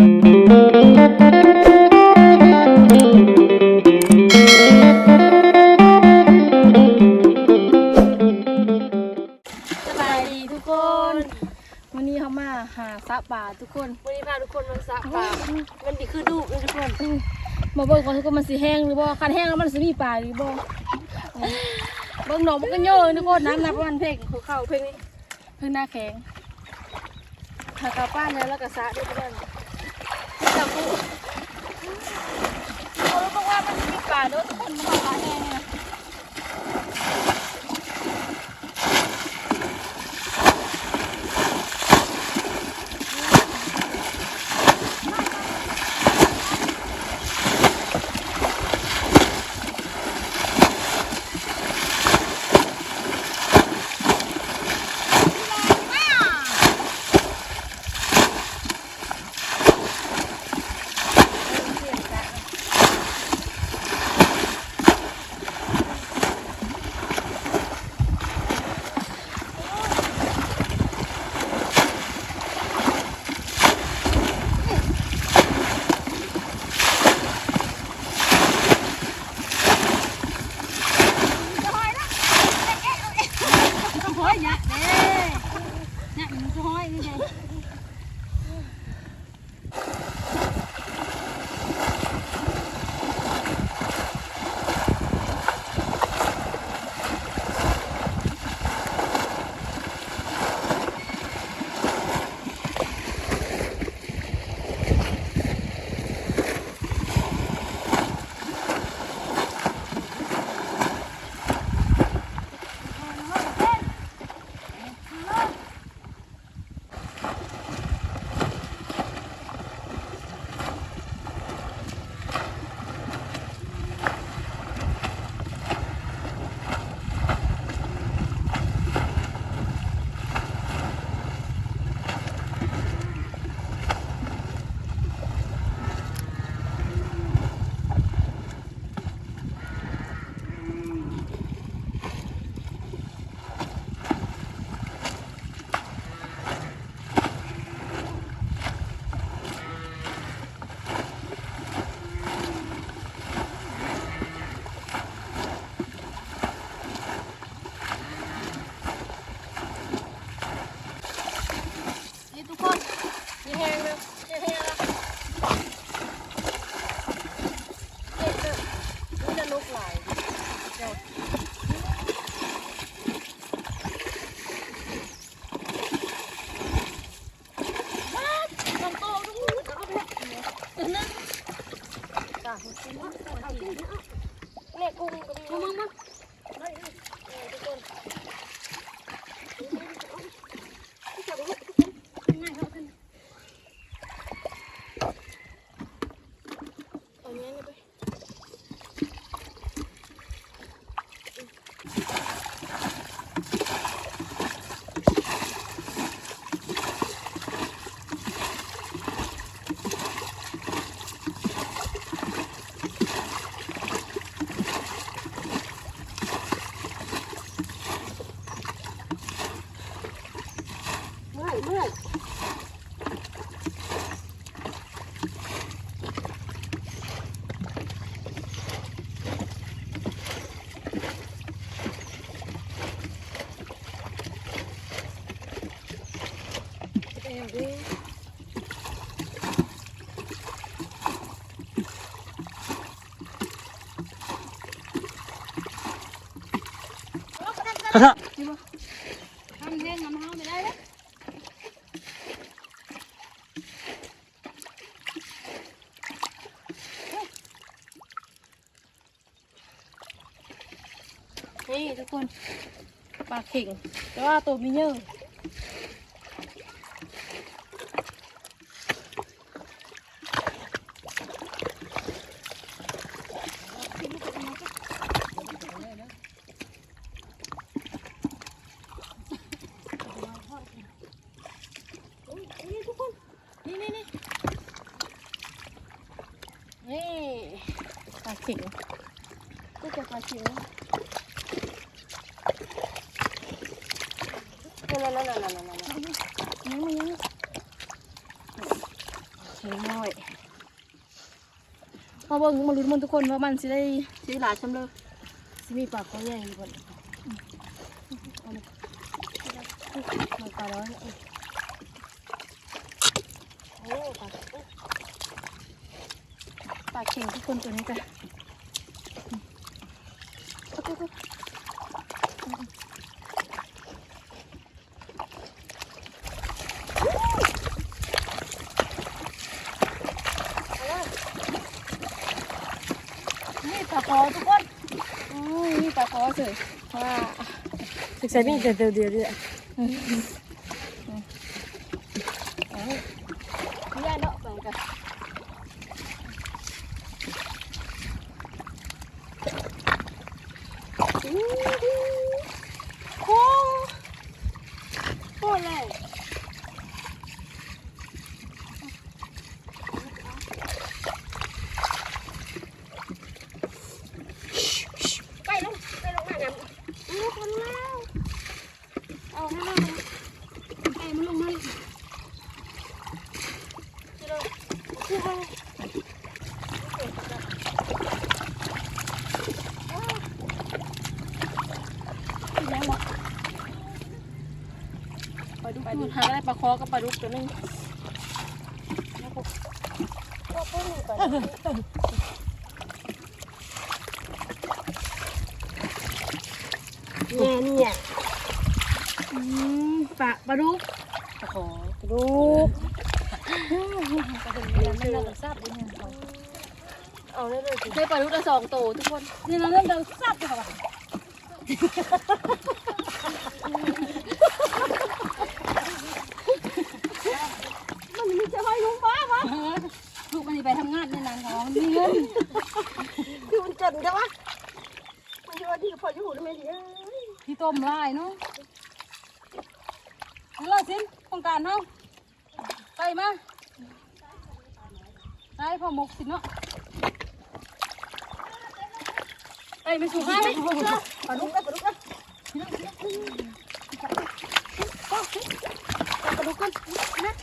สบายดีทุกคนวันนี้เขามาหาซะป่าทุกคนวันนี้พาทุกคนมาสระปลามันดีคือดูกเลยทุกคนมาเบิ่งก่อนทุกคนมันสิแห้งหรือบ่คันแห้งแล้วมันสิมีปลาหรือบ่เบิ่งหนองมันก็เยอะทุกคนน้ำนับประมาณเพลงหัวเข่าเพลงนี้เพิ่งหน้าแข็งหากลับบ้านแล้วแล้วก็สระด้วยทุกคน จับกูเขาบอกว่า จ้ะเอาขึ้นมาเอาขึ้นมาเนี่ยกุ้งก็มีเอามามาเอาเทำแห้งน้ำห้าไม่ได้แล้วนี่ทุกคนปลาเข่งแต่ว่าตัวมีเยอะนี่ทุกคน นี่นี่นี่นี่ปลาเข่งก็จะปลาเข่งนั่นนั่นนั่นนั่นนั่นยังไม่ยังโอเคน้อยมาเบิ่งมาลุ้นมันทุกคนว่ามันสิได้สีหลาชำเลยสิมีปากเขาใหญ่อยู่บ่มันปลาร้อยเนี่ยโอ้ปลาปากเข่งทุกคนตัวนี้จ้ะเอาตุ๊กนี่ ปลาคอทุกคนอ๋อนี่ปลาคอเสยว่าศึกษามีแต่เดียวเดียวเดียว ไม่ได้เนาะไปกันโค้งโค้งเลย ไปลงไปลงมาน้ำอู้คนแล้วเอาหน้ามาไปมันลงมาเลยคู่เขา ยังวะปลาดุกดูหาได้ปลา คอกับปลาดุกตัวนึงเนี่ยเนี่ยอืมปลาปลาดุกปลาขอดูเอาได้เลยสิได้ปลาดุกละสองโตวทุกคนนี่เราเล่นเดินซับเลยค่ะมันมีจะไปลุงป้าวะลูกมันไปทำงานในนางของมีเงิน คือมั นเจ็บใช่ปะมันอยู่ที่พออยู่ได้ไหมดิพี่ต้มลายเนาะนั่นละสิต้องการเนาะไปมาได้พอหมกสิเนาะไปไปสู่ข้าวไหมปลาดุกได้ปลาดุกได้กระดูกกันนะ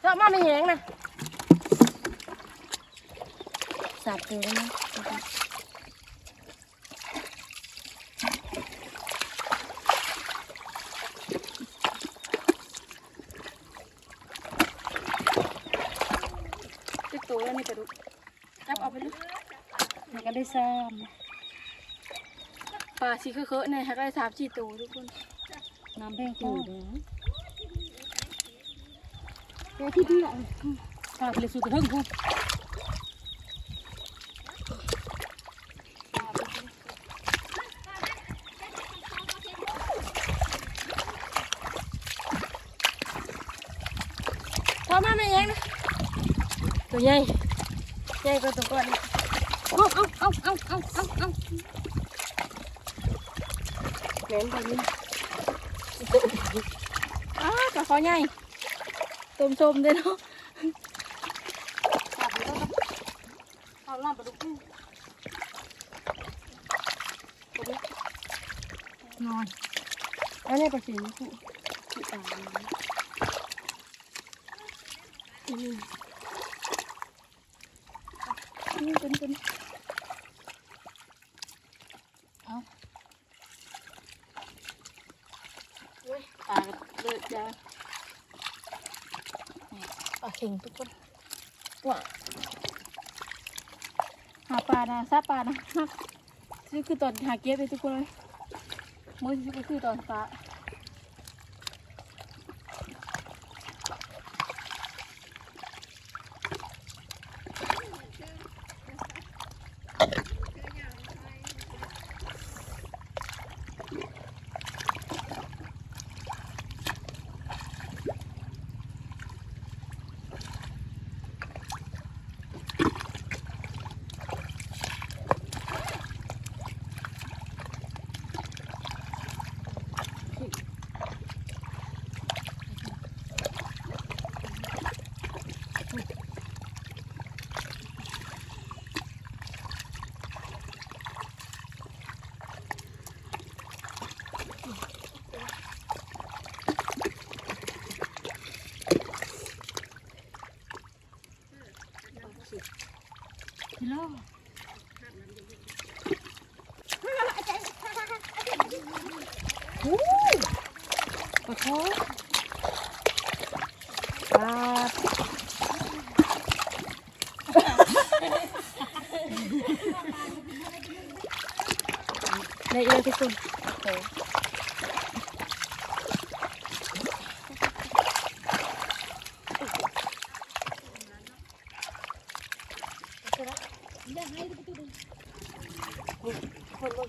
เจ้ามาไม่แยงนะ สับเกลือนะติดตัวแล้วนี่กระดูกจับเอาไปเลยมันก็ได้ซ้ำปลาสีเคอะๆเนี่ยฮักได้สามสี่ตัวทุกคน น้ำแพงตัวเดี๋ยวที่เดียวปลาไปเลยสู่กระเทิงพูพอมาไม่ยังนะ ตัว ใหญ่ใหญ่กว่าตัวก่อนอีกเอาเอาเอาเอาเอาเอาเอาแหนมไปนี่อ้าปลาคอใหญ่ต้มส้มด้วยเนาะจับแล้วก็เอาล่ามปลาดุกนี่นอนอันนี้ปลาสีคู่ที่ตายนี่เป็นเป็นเอา ปลาเลือดจ้า ปลาเข่ งทุกคนว้าหาปลานะซาปลานะนักนี่คือตอนหาเก็บเลยทุกคนเลยมือนี่ก็คือตอนฟ้า ได้เยอะทุกคนโอ้คนลง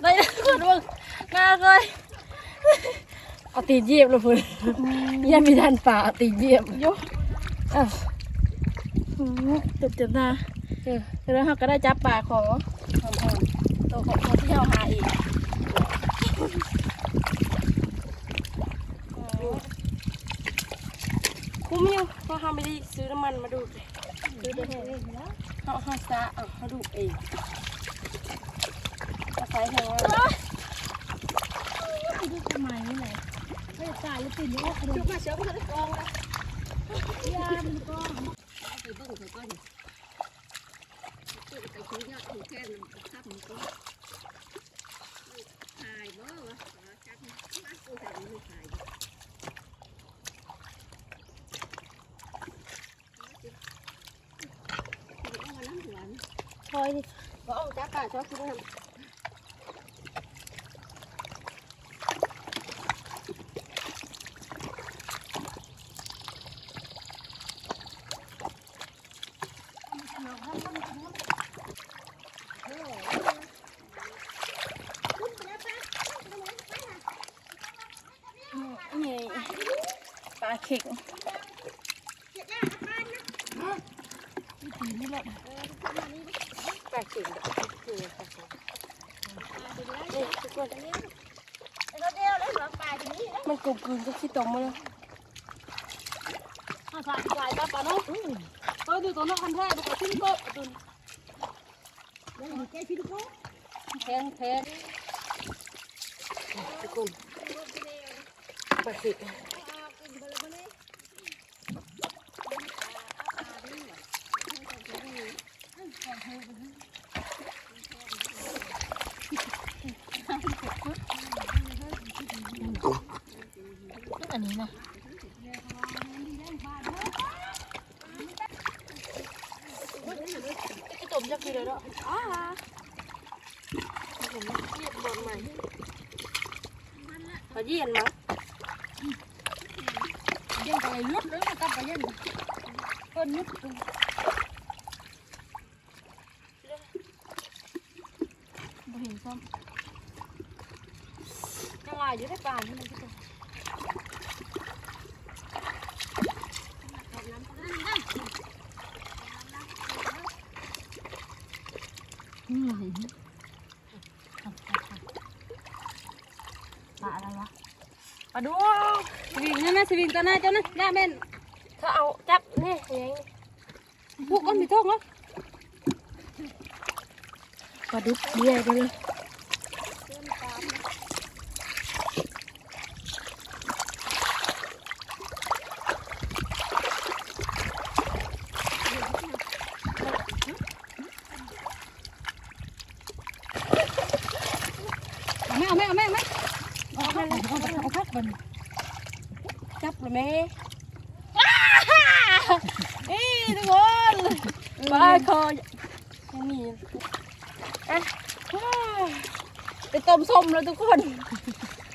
ได้แล้วคนมึงงาเลยเอา ตีนเหยียบเลยพุ่นยังมีทันป่าเอาตีนเหยียบโยอ้าวเจ็บเจ็บนะเออแล้วเราก็ได้จับปลาขออ่อนๆตัวของคนที่เราหาอีกคุ้มอยู่เพราะเราไม่ได้ซื้อน้ำมันมาดูดเลยซื้อได้แค่เขาเขาซะเอาเขาดูดเองอาศัยแทงว่าดูทำไมนี่แหละ ไม่จ่ายแล้วติดเยอะเลยชุบมาเชื้อมาได้กองนะยามันก็ไปเบิ่งเขาก่อนไปซื้ยอดถูกแค่นั้นทับมันก็ถ่ายบ่วะจับมากูถ่ายไม่ถ่ายเอามาน้านคอยดิบ่เอาจับป่าชอบคุณทำ นี่ปลาเข็ง ปลาเก่งคือปลาเก่ง นี่ทุกคน เราเดียวเลยหรอปลาตรงนี้ มัน กลมกลืนกับขี้ตมมาเลยอาสายตาปลาปาเนาะเออดูตัวน้องคันแท้ดูตัวชิ้นก็ตุนเดี๋ยวแกพี่ลูกแทงแทงทุกคนปลาเข็งอันนี้นะไอ้ตมจะคือเลยเนาะอ้าผมเยียบบอลใหม่พอเยียนมั้ง เย็นไปลุด เลยมันกลับไปเย็นเพิ่นลุดบ่เห็นซ้ำยังไงอยู่ ในป่าที่มันที่ตรงปลาอะไรวะปลาดวงสวิง นั่นนะสวิงตัวหน้าเจ้านะย่าเม่นถ้าเอาจับนี่ยังพวกก้นมีโทษเหรอปลาดุกเยี่ยไปเลยเอาแม่เอาแม่เอาแม่เอาแม่เอาแม่เอาแม่เอาพักมันจับเลยแม่นี่ทุกคนปลาคอยังมีอะไปต้มส้มแล้วทุกคน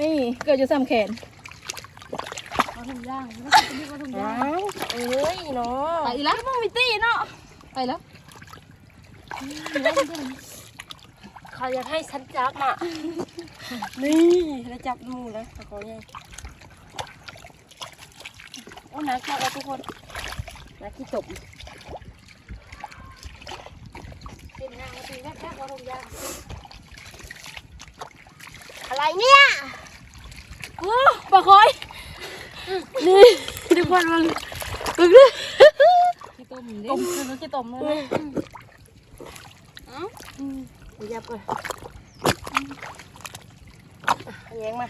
นี่เกิดจะซ้ำแขนเอาถุงย่างแล้วก็นี่ก็ถุงย่าอ้างวเอ้ยเนาะไปอีกแล้วมึงมีตี้เนาะ ไปแล้วขเขาอยากให้ฉันจับอะ นี่แล้วจับหมูแล้วตะโกนยังโอ้หนักมากเลยทุกคน หนักที่ตบเป็นนางมาตีแม่แม่วรงยาอะไรเนี่ยโอ้ปลาคอยนี่ทุกคนมันบึกเลยที่ต้มดิต้มคือกี่ต้มเลยเอ้ายับก่อนแยงมา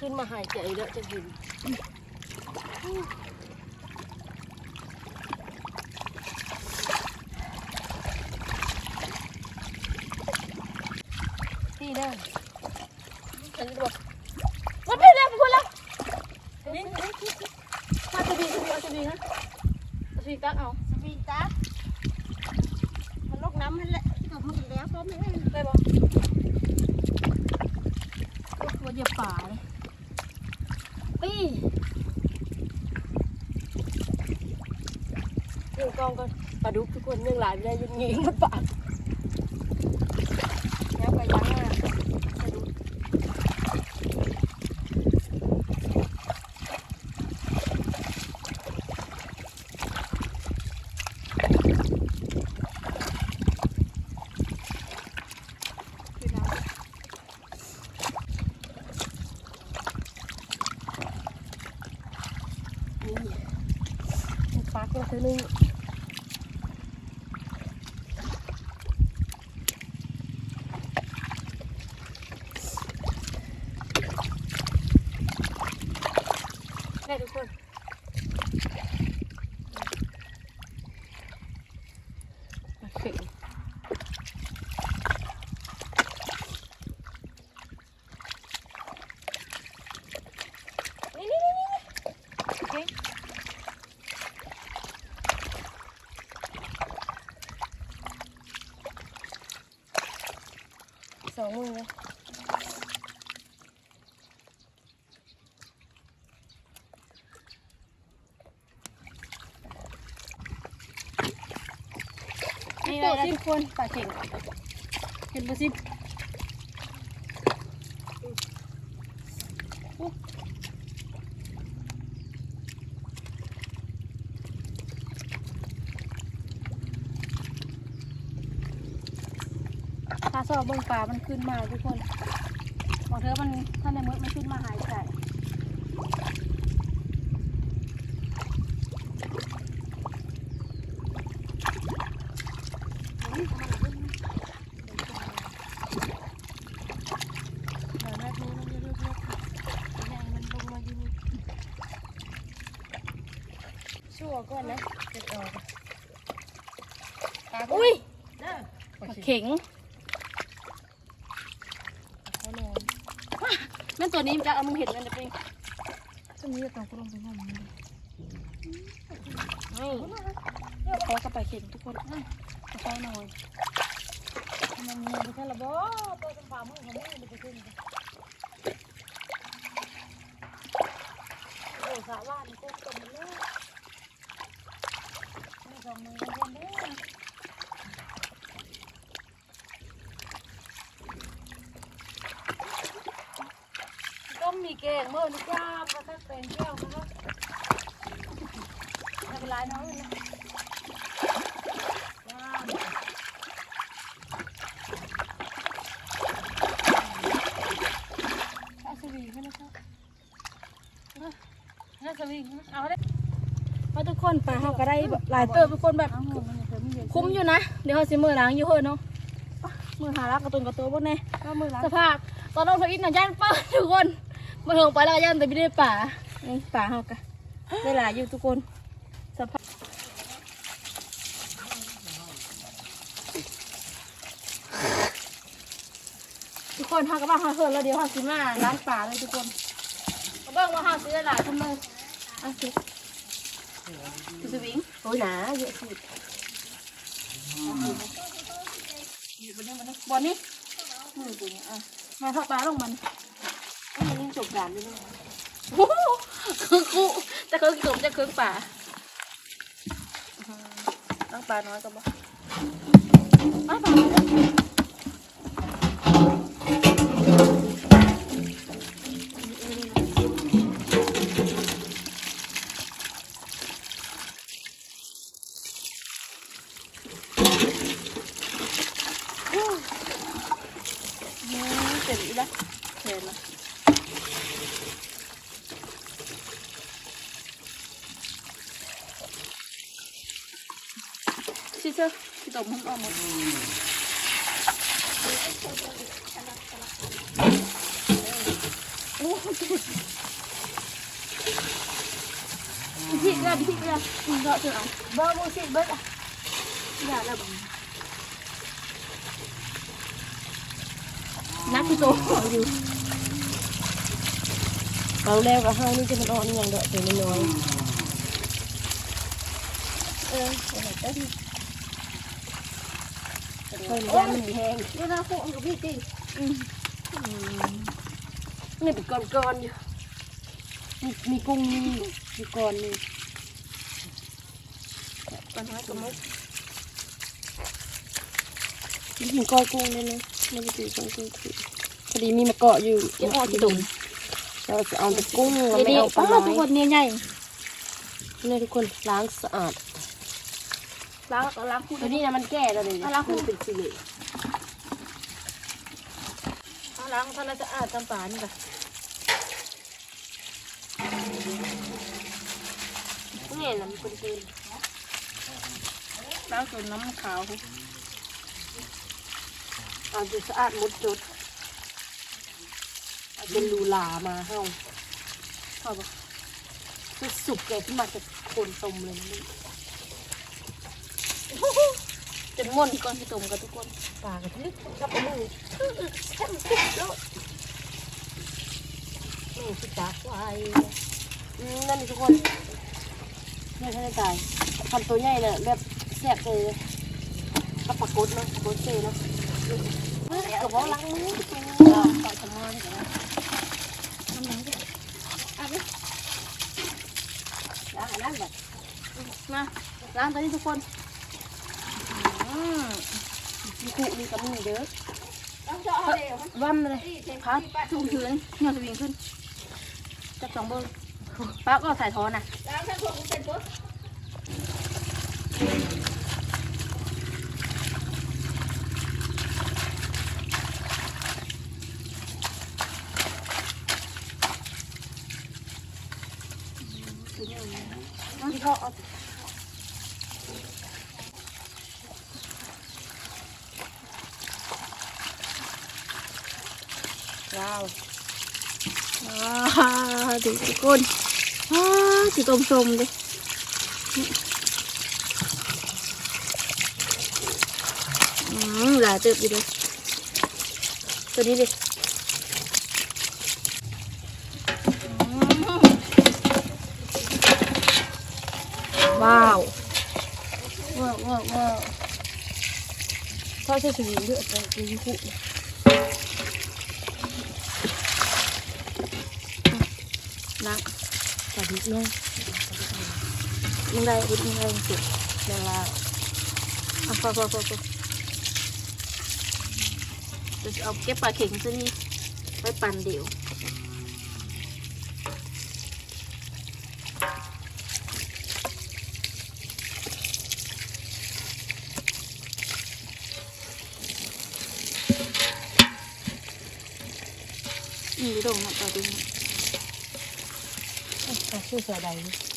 ขึ้นมาหายใจแล้วจะกินนี่เด้อฉันบอกมันไม่แล้วมันแล้วนี่มาจะดีจะดีเอาจะดีนะจะดีตักเอาสวีตามันลกน้ำนั่นแหละตบมันอีกแล้วต้มให้ ได้ปะตัวเหยียบป่าเลยปี้ เรื่องกองก่อนปลาดุกทุกคนเรื่องหลายไม่ได้ยังเงี้ยมันปากแล้วไปยังอะปลาดุก นี่ปักมาเธอหนึ่ง ได้ทุกคนเข่ง นี่นี่นี่นี่ โอเคสองมือเลย นี่เลยนะทุกคนปลาเข่งเห็นปะสิถ้าสอบเบิ่งปลามันขึ้นมาทุกคนบอกเธอมันท่านในมือมันขึ้นมาหายใจเดี๋ยวแม่ดูมันจะเลือกเลือกอย่างมันลงมาอยู่นี่ ชั่วก่อนนะเด็ดออกอุ้ยเด้อปลาเข่งเขานอนนั่นตัวนี้มันจะเอามึงเห็นมันจะเป็นตัวนี้จะต้องกลงไปห้องมันเลยเฮ้ยขอกระไปเข่งทุกคนอะกระไปหน่อยมันมีไปแค่ละบ่ตัวสมปามือของมือมันไปขึ้นโอ้สาว่านก็ต้มเลยนี่ สองมือกันเด้อต้มมีแกงเมื่อนี่จ้าพระท่าเป็นแก้วนะครับไม่เป็นไรนาะเลยว้าวเอาสวีให้นะครับน่าจะวิ่งเอาได้ะทุกคนปลาเขาก็ได้หลายเติบทุกคนแบบเอาหัวมันจะไม่เย็นคุ้มอยู่นะ เดี๋ยวเขาสิมือล้างอยู่เฮ้ยเนาะมือหาลักกระตุนกระตัวพวกนี้ก็มือล้างสภาพตอนลงทวิตหน่อยย่านเปิดทุกคนมาลงไปแล้วก็ย่านแต่ไม่ได้ป่านี่ป่าเขากะได้หลายอยู่ทุกคนสภาพทุกคนเขาก็ว่าเขาเฮิร์แล้วเดี๋ยวเขาสิมาล้างป่าเลยทุกคนเขาบอกว่าเขาซื้อได้หลายทำไมอะสิดู สวิงโอ้ยหนาเยอะสุดบอลนี่มือกูเนี่ยอะมาทอดปลาลงมันมันยังจบการด้วยนะโอ้โหคือกูจะเคิร์กสมจะเคิร์กป่าปลาน้อยก็บอกอ้าวปลา ชิเชอร์ที่ตบมันออกหมดพี่เรือพี่เรือพี่เรือเถอะบ่มูสิเบิด ฮานี่จะมันอ่อนอย่างเด้อตัวน้อยเออเดี๋ยวเดี๋ยวพี่ๆเพิ่นย่านมันมีแห้งเวลาพวกกับพี่จริงนี่เป็นก้อนๆอยู่มีมีกุ้งมีมีก้อนนี่ปลาน้อยกับมุกมีก้อยกุ้งเลยนะมันจะเป็นก้อยกุ้งคือพอดีมีมะเกาะอยู่เดี๋ยวพอที่ตุ่มเราจะเอาแต่กุ้งเราเดี๋ยวไม่นี้เอาปป้าลาทุกน้คอยนเนี่ยใหญ่นี่ทุกคนล้างสะอาด ล้างก็ล้างคู่ตัวนี้นะมันแก่แล้วเลยเอาล้างคู่มันเป็นสิริเอาล้างทำให้สะอาดตามปลานี่ค่ะนี่นะมันเป็นเป็นล้างส่วนน้ำขาวเอาจะสะอาดหมดจดเอาเป็นลูลามาเฮาพอปะสุดสุกแกที่มาจากโคนตมเลยนะ นี่จนม่นก่อนที่ตุ่มกับทุกคนปากระทึกชับมือนี่คือจากไว้อืมนั่นนี่ทุกคนนี่ท่านได้ตายทำตัวใหญ่เลยแบบแซ่บเลยกับปลากดเนาะกดเซเนาะกระบอกล้างมือตัวเราใส่สมอนี่กันะทำยังไงอะนี่ล้างอันนั้นแบบมาล้างตัวนี้ทุกคน มีคุมีกระมือเด้อว่ำเลยพัดทุ่งถืนเงาสวิงขึ้นจับสองเบอร์ป้าก็ใส่ท้อนอะที่เขาาวดูทุกคนว้าวสีตมสมๆดิอืมหลายเติบอยู่เลยตัวนี้ดิว้าว ว้าวว้าวว้าวเขาจะถือเลือดไปกินคุ ล้างแต่ดิเนี่ยมึงได้บุญมึงได้สุดเวลาเอาพอพอพอพอจะเอาเก็บปลาเข็งซะนี่ไว้ปั่นเดี๋ยวนี่ดงนะปลาดิ้ง 谢谢阿姨